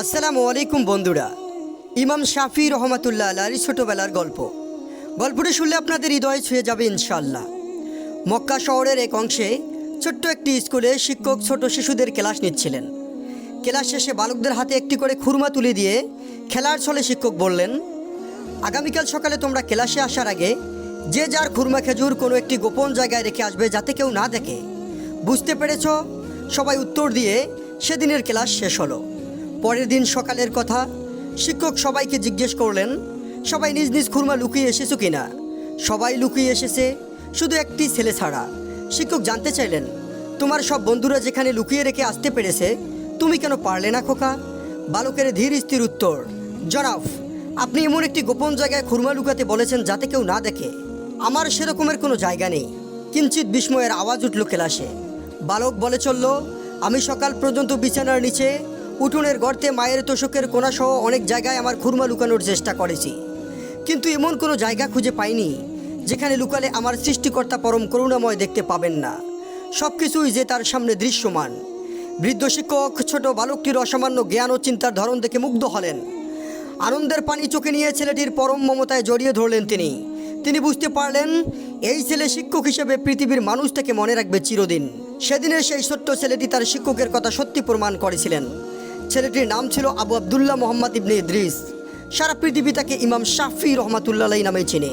আসসালামু আলাইকুম বন্ধুরা। ইমাম শাফি রহমাতুল্লাহ আলার ছোটোবেলার গল্প। গল্পটি শুনলে আপনাদের হৃদয় ছুঁয়ে যাবে ইনশাল্লাহ মক্কা শহরের এক অংশে ছোট্ট একটি স্কুলে শিক্ষক ছোট শিশুদের ক্লাস নিচ্ছিলেন। ক্লাস শেষে বালকদের হাতে একটি করে খুরমা তুলে দিয়ে খেলার ছলে শিক্ষক বললেন, আগামীকাল সকালে তোমরা ক্লাসে আসার আগে যে যার খুরমা খেজুর কোনো একটি গোপন জায়গায় রেখে আসবে যাতে কেউ না দেখে। বুঝতে পেরেছ? সবাই উত্তর দিয়ে, সেদিনের ক্লাস শেষ হলো। পরের দিন সকালের কথা শিক্ষক সবাইকে জিজ্ঞেস করলেন, সবাই নিজ নিজ খুরমা লুকিয়ে এসেছ কিনা? সবাই লুকিয়ে এসেছে, শুধু একটি ছেলে ছাড়া। শিক্ষক জানতে চাইলেন, তোমার সব বন্ধুরা যেখানে লুকিয়ে রেখে আসতে পেরেছে, তুমি কেন পারলে না খোকা? বালকের ধীর স্থির উত্তর জনাফ আপনি এমন একটি গোপন জায়গায় খুরমা লুকাতে বলেছেন যাতে কেউ না দেখে। আমার সেরকমের কোনো জায়গা নেই। কিঞ্চিত বিস্ময়ের আওয়াজ উঠল ক্লাসে। বালক বলে চলল, আমি সকাল পর্যন্ত বিছানার নিচে উঠোনের গর্তে মায়ের তোষকের কোনাসহ অনেক জায়গায় আমার খুরমা লুকানোর চেষ্টা করেছি। কিন্তু এমন কোনো জায়গা খুঁজে পাইনি, যেখানে লুকালে আমার সৃষ্টিকর্তা পরম করুণাময় দেখতে পাবেন না। সব কিছুই যে তার সামনে দৃশ্যমান। বৃদ্ধ শিক্ষক, ছোট বালকটির অসামান্য জ্ঞান ও চিন্তার ধরন দেখে মুগ্ধ হলেন। আনন্দের পানি চোখে নিয়ে ছেলেটির পরম মমতায় জড়িয়ে ধরলেন তিনি। তিনি বুঝতে পারলেন, এই ছেলে শিক্ষক হিসেবে পৃথিবীর মানুষটাকে মনে রাখবে চিরদিন। সেদিনের সেই ছোট্ট ছেলেটি তার শিক্ষকের কথা সত্যি প্রমাণ করেছিলেন। ছেলেটির নাম ছিল আবু আবদুল্লাহ মোহাম্মদ ইবনে ইদ্রিস। সারা পৃথিবী তাকে ইমাম শাফি রহমাতুল্লাহ নামে চেনে।